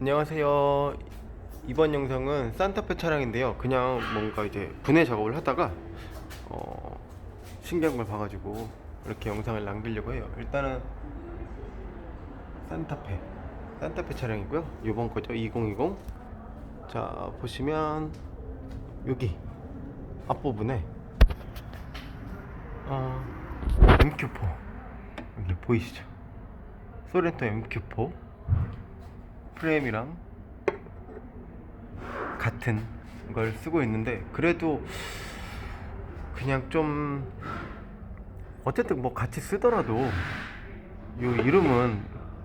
안녕하세요. 이번 영상은 산타페 차량인데요. 그냥 뭔가 이제 분해 작업을 하다가 어, 신기한 걸 봐가지고 이렇게 영상을 남기려고 해요. 일단은 산타페, 산타페 차량이고요. 이번 거죠, 2020. 자 보시면 여기 앞부분에 어, MQ4 여기 보이시죠? 소렌토 MQ4 프레임이랑 같은 걸 쓰고 있는데 그래도 그냥 좀 어쨌든 뭐 같이 쓰더라도 요 이름은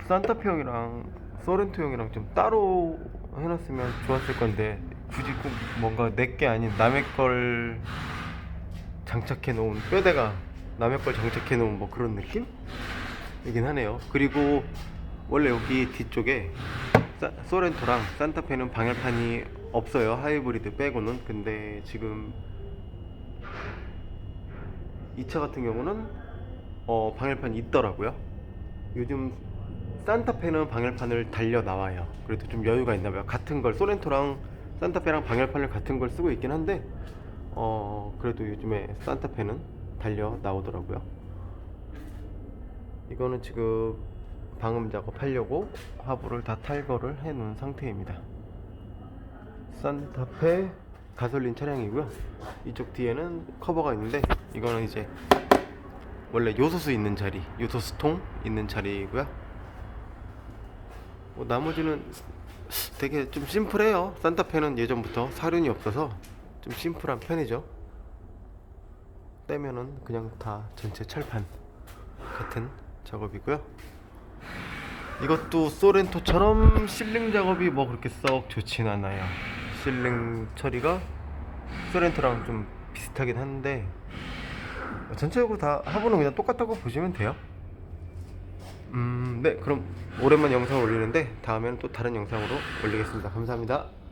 산타페 형이랑 소렌토 형이랑 좀 따로 해놨으면 좋았을 건데 굳이 꼭 뭔가 내 게 아닌 남의 걸 장착해 놓은 뼈대가 남의 걸 장착해 놓은 뭐 그런 느낌 이긴 하네요. 그리고 원래 여기 뒤쪽에 사- 소렌토랑 산타페는 방열판이 없어요. 하이브리드 빼고는. 근데 지금 이 차 같은 경우는 어, 방열판이 있더라고요. 요즘 산타페는 방열판을 달려 나와요. 그래도 좀 여유가 있나 봐요. 같은 걸 소렌토랑 산타페랑 방열판을 같은 걸 쓰고 있긴 한데 어 그래도 요즘에 산타페는 달려 나오더라고요. 이거는 지금 방음 작업하려고 하부를 다 탈거를 해 놓은 상태입니다. 산타페 가솔린 차량이고요. 이쪽 뒤에는 커버가 있는데 이거는 이제 원래 요소수 있는 자리, 요소수통 있는 자리이고요. 뭐 나머지는 되게 좀 심플해요. 산타페는 예전부터 사륜이 없어서 좀 심플한 편이죠. 떼면은 그냥 다 전체 철판 같은 작업이고요. 이것도 소렌토처럼 실링 작업이 뭐 그렇게 썩 좋진 않아요. 실링 처리가 소렌토랑 좀 비슷하긴 한데 전체적으로 다 하부는 그냥 똑같다고 보시면 돼요. 음, 네, 그럼 오랜만 영상을 올리는데 다음에는 또 다른 영상으로 올리겠습니다. 감사합니다.